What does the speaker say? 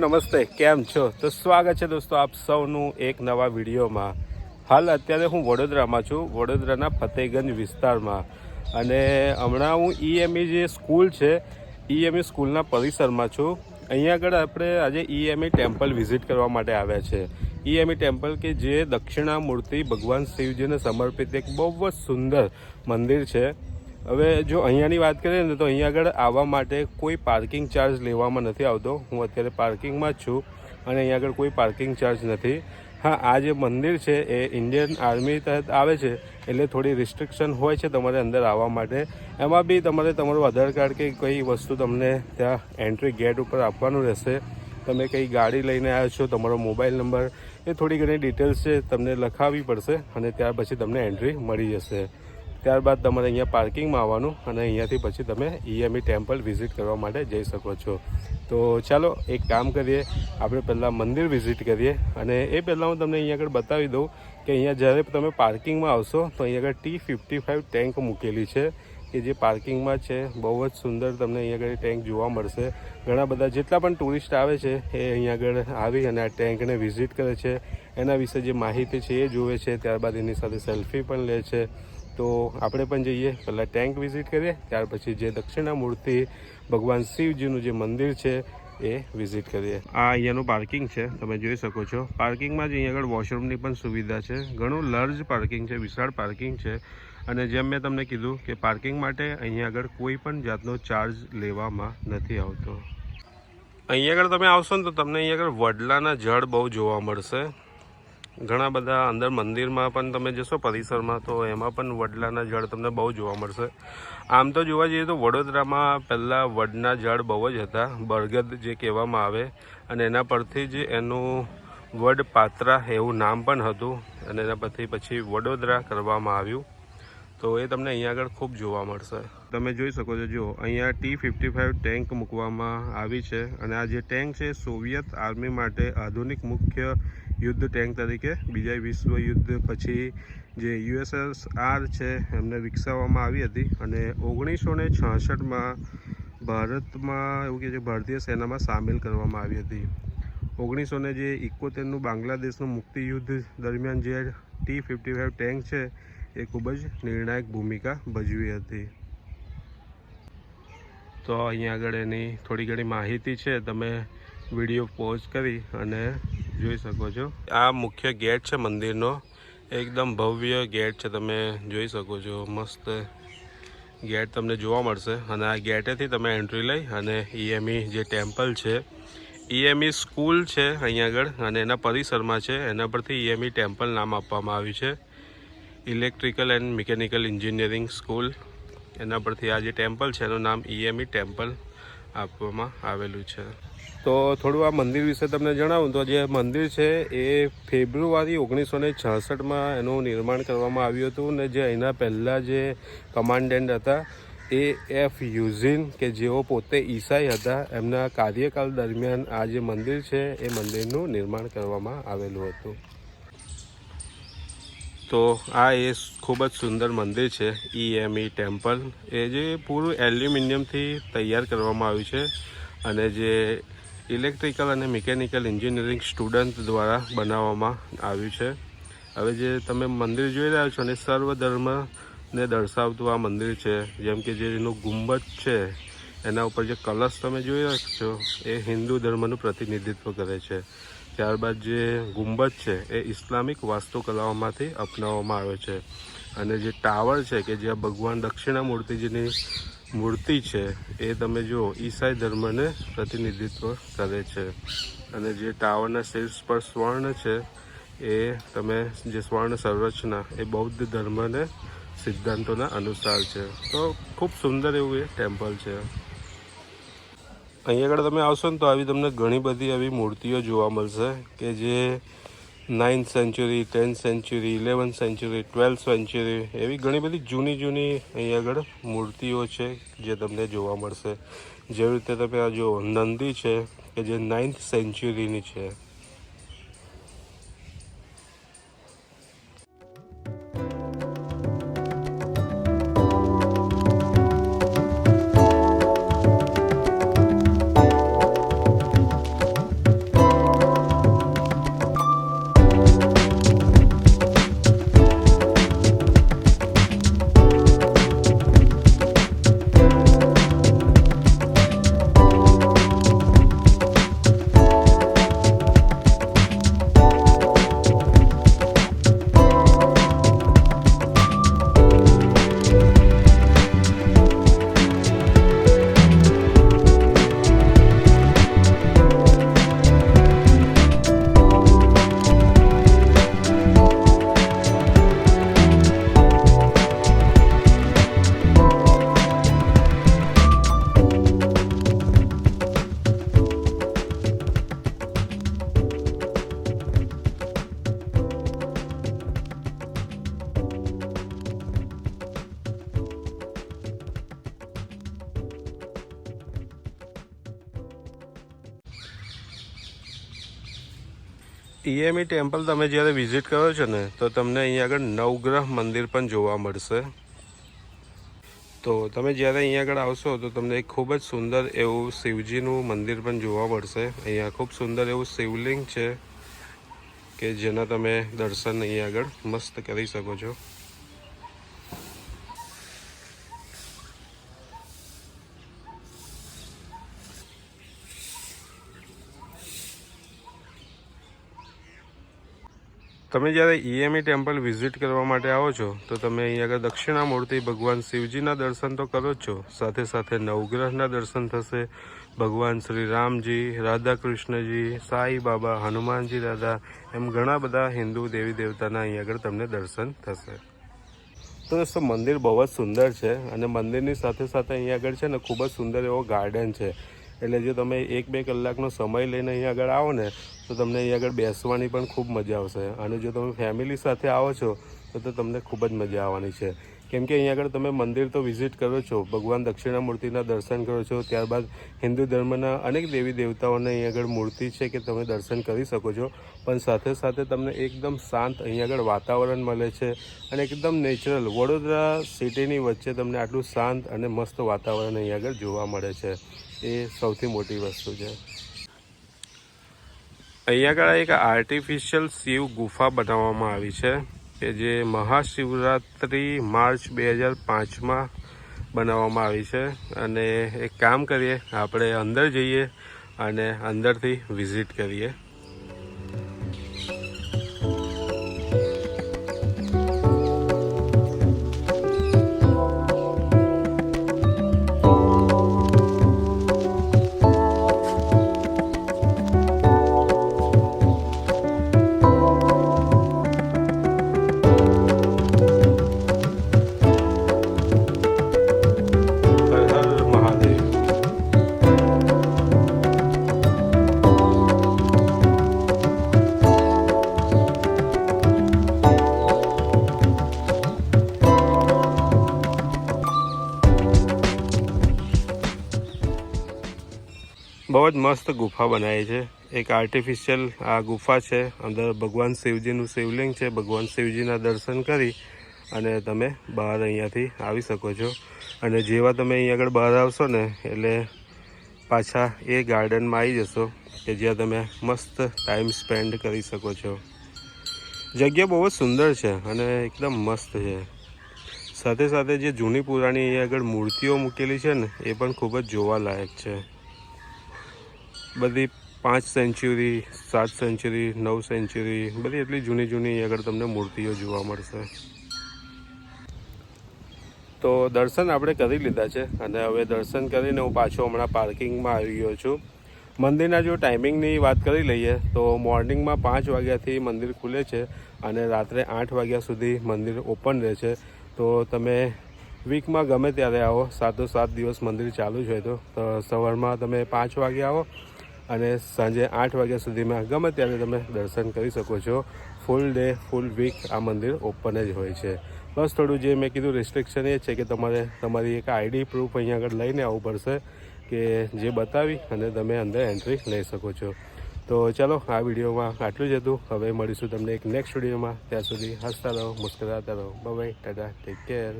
નમસ્તે, કેમ છો? તો સ્વાગત છે દોસ્તો આપ સૌનું એક નવા વિડીયોમાં. હાલ અત્યારે હું વડોદરામાં છું, વડોદરાના ફતેહગંજ વિસ્તારમાં. અને હમણાં હું ઈએમઈ જે સ્કૂલ છે ઈએમઈ સ્કૂલના પરિસરમાં છું. અહીંયા આગળ આપણે આજે ઈએમઈ ટેમ્પલ વિઝિટ કરવા માટે આવ્યા છે. ઈએમઈ ટેમ્પલ કે જે દક્ષિણામૂર્તિ ભગવાન શિવજીને સમર્પિત એક બહુ જ સુંદર મંદિર છે. હવે જો અહીંયાની વાત કરીએ ને તો અહીંયા આગળ આવવા માટે કોઈ પાર્કિંગ ચાર્જ લેવામાં નથી આવતો. હું અત્યારે પાર્કિંગમાં જ છું અને અહીંયા આગળ કોઈ પાર્કિંગ ચાર્જ નથી. હા, આ જે મંદિર છે એ ઇન્ડિયન આર્મી તહેત આવે છે એટલે થોડી રિસ્ટ્રિક્શન હોય છે તમારે અંદર આવવા માટે. એમાં બી તમારે તમારું આધાર કાર્ડ કે કઈ વસ્તુ તમને ત્યાં એન્ટ્રી ગેટ ઉપર આપવાનું રહેશે. તમે કઈ ગાડી લઈને આવ્યા છો, તમારો મોબાઈલ નંબર, એ થોડી ઘણી ડિટેલ્સ છે, તમને લખાવવી પડશે અને ત્યાર પછી તમને એન્ટ્રી મળી જશે. ત્યારબાદ તમારે અહીંયા પાર્કિંગમાં આવવાનું અને અહીંયાથી પછી તમે ઈએમઈ ટેમ્પલ વિઝિટ કરવા માટે જઈ શકો છો. તો ચાલો એક કામ કરીએ. આપણે પહેલાં મંદિર વિઝિટ કરીએ અને એ પહેલાં હું તમને અહીંયા આગળ બતાવી દઉં કે અહીંયા જ્યારે તમે પાર્કિંગમાં આવશો તો અહીંયા આગળ ટી ફિફ્ટી ફાઇવ ટેન્ક મૂકેલી છે કે જે પાર્કિંગમાં છે. બહુ જ સુંદર તમને અહીંયા આગળ ટેન્ક જોવા મળશે. ઘણા બધા જેટલા પણ ટુરિસ્ટ આવે છે એ અહીંયા આગળ આવી અને આ ટેન્કને વિઝિટ કરે છે. એના વિશે જે માહિતી છે એ જુએ છે. ત્યારબાદ એની સાથે સેલ્ફી પણ લે છે. તો આપણે પણ જઈએ, પહેલાં ટેન્ક વિઝિટ કરીએ, ત્યાર પછી જે દક્ષિણામૂર્તિ ભગવાન શિવજીનું જે મંદિર છે એ વિઝિટ કરીએ. આ અહીંયાનું પાર્કિંગ છે, તમે જોઈ શકો છો. પાર્કિંગમાં જ અહીંયા આગળ વોશરૂમની પણ સુવિધા છે. ઘણું લાર્જ પાર્કિંગ છે, વિશાળ પાર્કિંગ છે. અને જેમ મેં તમને કીધું કે પાર્કિંગ માટે અહીંયા આગળ કોઈ પણ જાતનો ચાર્જ લેવામાં નથી આવતો. અહીંયા આગળ તમે આવશો ને તો તમને અહીંયા આગળ વડલાના જળ બહુ જોવા મળશે. ઘણા બધા અંદર મંદિરમાં પણ તમે જશો પરિસરમાં, તો એમાં પણ વડલાના ઝાડ તમને બહુ જોવા મળશે. આમ તો જોવા જઈએ તો વડોદરામાં પહેલાં વડના ઝાડ બહુ જ હતા બરગદ જે કહેવામાં આવે, અને એના પરથી જ એનું વડ પાત્રા એવું નામ પણ હતું, અને એના પરથી પછી વડોદરા કરવામાં આવ્યું. તો એ તમને અહીંયા આગળ ખૂબ જોવા મળશે. તમે જોઈ શકો છો, જો અહીંયા ટી ફિફ્ટી ફાઇવ ટેન્ક મૂકવામાં આવી છે, અને આ જે ટેન્ક છે, સોવિયત આર્મી માટે આધુનિક મુખ્ય યુદ્ધ ટેન્ક તરીકે બીજા વિશ્વ યુદ્ધ પછી જે યુએસએસઆર છે, એમને વિકસાવવામાં આવી હતી અને ઓગણીસો ને છાસઠમાં ભારતમાં એવું કે છે, ભારતીય સેનામાં સામેલ કરવામાં આવી હતી. ઓગણીસો ને જે ઇકોતેરનું બાંગ્લાદેશનું મુક્તિ યુદ્ધ દરમિયાન જે ટી ફિફ્ટી ફાઇવ ટેન્ક છે, એ ખૂબ જ નિર્ણાયક ભૂમિકા ભજવી હતી. તો અહીંયા આગળ એની થોડી ઘણી માહિતી છે, તમે વીડિયો પોઝ કરી અને જોઈ શકો છો. આ મુખ્ય ગેટ છે મંદિરનો. એકદમ ભવ્ય ગેટ છે, તમે જોઈ શકો છો. મસ્ત ગેટ તમને જોવા મળશે. અને આ ગેટેથી તમે એન્ટ્રી લઈ અને ઈએમઈ જે ટેમ્પલ છે ઈએમઈ સ્કૂલ છે અહીંયા આગળ અને એના પરિસરમાં છે. એના પરથી ઈએમઈ ટેમ્પલ નામ આપવામાં આવ્યું છે. Electrical and mechanical engineering school એના પરથી આ જે ટેમ્પલ છે, એનું નામ ઈએમઈ ટેમ્પલ આપવામાં આવેલું છે. તો થોડું આ મંદિર વિશે તમને જણાવું. તો જે મંદિર છે એ ફેબ્રુઆરી ઓગણીસો ને છાસઠમાં એનું નિર્માણ કરવામાં આવ્યું હતું ને જે એના પહેલાં જે કમાન્ડન્ટ હતા એ એફ યુઝિન કે જેઓ પોતે ઈસાઈ હતા, એમના કાર્યકાળ દરમિયાન આ જે મંદિર છે એ મંદિરનું નિર્માણ કરવામાં આવેલું હતું. તો આ એ ખૂબ જ સુંદર મંદિર છે ઈએમઈ ટેમ્પલ. એ જે પૂરું એલ્યુમિનિયમથી તૈયાર કરવામાં આવ્યું છે અને જે ઇલેક્ટ્રિકલ અને મિકેનિકલ એન્જિનિયરિંગ સ્ટુડન્ટ દ્વારા બનાવવામાં આવ્યું છે. હવે જે તમે મંદિર જોઈ રહ્યા છો અને સર્વ ધર્મને દર્શાવતું આ મંદિર છે. જેમ કે જે એનું ગુંબજ છે, એના ઉપર જે કલશ તમે જોઈ રહ્યા છો, એ હિન્દુ ધર્મનું પ્રતિનિધિત્વ કરે છે. ત્યારબાદ જે ગુંબજ છે, એ ઇસ્લામિક વાસ્તુકલાઓમાંથી અપનાવવામાં આવે છે. અને જે ટાવર છે, કે જ્યાં ભગવાન દક્ષિણામૂર્તિજીની મૂર્તિ છે, એ તમે જુઓ, ઈસાઈ ધર્મને પ્રતિનિધિત્વ કરે છે. અને જે ટાવરના શીર્ષ પર સ્વર્ણ છે, એ તમે જે સ્વર્ણ સંરચના, એ બૌદ્ધ ધર્મને સિદ્ધાંતોના અનુસાર છે. તો ખૂબ સુંદર એવું એ ટેમ્પલ છે. અહીંયા આગળ તમે આવશો ને તો આવી તમને ઘણી બધી આવી મૂર્તિઓ જોવા મળશે કે જે ninth century, tenth century, eleventh century, twelfth century એવી ઘણી બધી જૂની જૂની અહીંયા આગળ મૂર્તિઓ છે જે તમને જોવા મળશે. જેવી રીતે તમે આ જો નંદી છે કે જે નાઇન્થ સેન્ચુરીની છે. ઈએમઈ ટેમ્પલ તમે જ્યારે વિઝિટ કરો છો ને, તો તમને અહીંયા આગળ નવગ્રહ મંદિર પણ જોવા મળશે. તો તમે જ્યારે અહીંયા આગળ આવશો, તો તમને એક ખૂબ જ સુંદર એવું શિવજીનું મંદિર પણ જોવા મળશે. અહીંયા ખૂબ સુંદર એવું શિવલિંગ છે, કે જેના તમે દર્શન અહીંયા આગળ મસ્ત કરી શકો છો. તમે જ્યારે ઈએમઈ ટેમ્પલ વિઝિટ કરવા માટે આવો છો, તો તમે અહીં આગળ દક્ષિણામૂર્તિ ભગવાન શિવજીના દર્શન તો કરો જ છો. સાથે સાથે નવગ્રહના દર્શન થશે. ભગવાન શ્રી રામજી, રાધા કૃષ્ણજી, સાઈ બાબા, હનુમાનજી, દાદા, એમ ઘણા બધા હિન્દુ દેવી દેવતાના અહીં આગળ તમને દર્શન થશે. તો દોસ્તો, મંદિર બહુ જ સુંદર છે અને મંદિરની સાથે સાથે અહીં આગળ છે ને ખૂબ જ સુંદર એવો ગાર્ડન છે. એટલે જો તમે એક બે કલાકનો સમય લઈને અહીં આગળ આવો ને, તો તમને અહીં આગળ બેસવાની પણ ખૂબ મજા આવશે. અને જો તમે ફેમિલી સાથે આવો છો, તો તમને ખૂબ જ મજા આવવાની છે. કેમ કે અહીં આગળ તમે મંદિર તો વિઝિટ કરો છો, ભગવાન દક્ષિણામૂર્તિના દર્શન કરો છો, ત્યારબાદ હિન્દુ ધર્મના અનેક દેવી દેવતાઓને અહીં આગળ મૂર્તિ છે કે તમે દર્શન કરી શકો છો. પણ સાથે સાથે તમને એકદમ શાંત અહીં આગળ વાતાવરણ મળે છે અને એકદમ નેચરલ વડોદરા સિટીની વચ્ચે તમને આટલું શાંત અને મસ્ત વાતાવરણ અહીં આગળ જોવા મળે છે. એ સૌથી મોટી વસ્તુ છે. અહીંયા આગળ એક આર્ટિફિશિયલ શિવ ગુફા બનાવવામાં આવી છે કે જે મહાશિવરાત્રિ માર્ચ બે હજાર પાંચમાં બનાવવામાં આવી છે. અને એક કામ કરીએ, આપણે અંદર જઈએ અને અંદરથી વિઝિટ કરીએ. બહુ જ મસ્ત ગુફા બનાવી છે. એક આર્ટિફિશિયલ આ ગુફા છે. અંદર ભગવાન શિવજીનું શિવલિંગ છે. ભગવાન શિવજીના દર્શન કરી અને તમે બહાર અહીંયાથી આવી શકો છો. અને જેવા તમે અહીં આગળ બહાર આવશો ને, એટલે પાછા એ ગાર્ડનમાં આવી જશો કે જ્યાં તમે મસ્ત ટાઈમ સ્પેન્ડ કરી શકો છો. જગ્યા બહુ જ સુંદર છે અને એકદમ મસ્ત છે. સાથે સાથે જે જૂની પુરાણી અહીં આગળ મૂર્તિઓ મૂકેલી છે ને, એ પણ ખૂબ જ જોવાલાયક છે. બધી પાંચ સેન્ચુરી સાત સેન્ચુરી નવ સેન્ચુરી બધી એટલી જૂની જૂની આગળ તમને મૂર્તિઓ જોવા મળશે. તો દર્શન આપણે કરી લીધા છે અને હવે દર્શન કરીને હું પાછો હમણાં પાર્કિંગમાં આવી ગયો છું. મંદિરના જો ટાઈમિંગની વાત કરી લઈએ તો મોર્નિંગમાં પાંચ વાગ્યાથી મંદિર ખુલે છે અને રાત્રે આઠ વાગ્યા સુધી મંદિર ઓપન રહે છે. તો તમે વીકમાં ગમે ત્યારે આવો સાતો સાત દિવસ મંદિર ચાલુ જ હોય તો સવારમાં તમે પાંચ વાગે આવો અને સાંજે આઠ વાગ્યા સુધીમાં ગમે ત્યારે તમે દર્શન કરી શકો છો. ફૂલ ડે ફૂલ વીક આ મંદિર ઓપન જ હોય છે. બસ થોડું જે મેં કીધું રિસ્ટ્રિક્શન એ છે કે તમારે, તમારી એક આઈડી પ્રૂફ અહીંયા આગળ લઈને આવવું પડશે કે જે બતાવી અને તમે અંદર એન્ટ્રી લઈ શકો છો. તો ચાલો, આ વિડીયોમાં આટલું જ હતું. હવે મળીશું તમને એક નેક્સ્ટ વિડીયોમાં. ત્યાં સુધી હસતા રહો, મુસ્કરાતા રહો. બાય ટાટા. Take care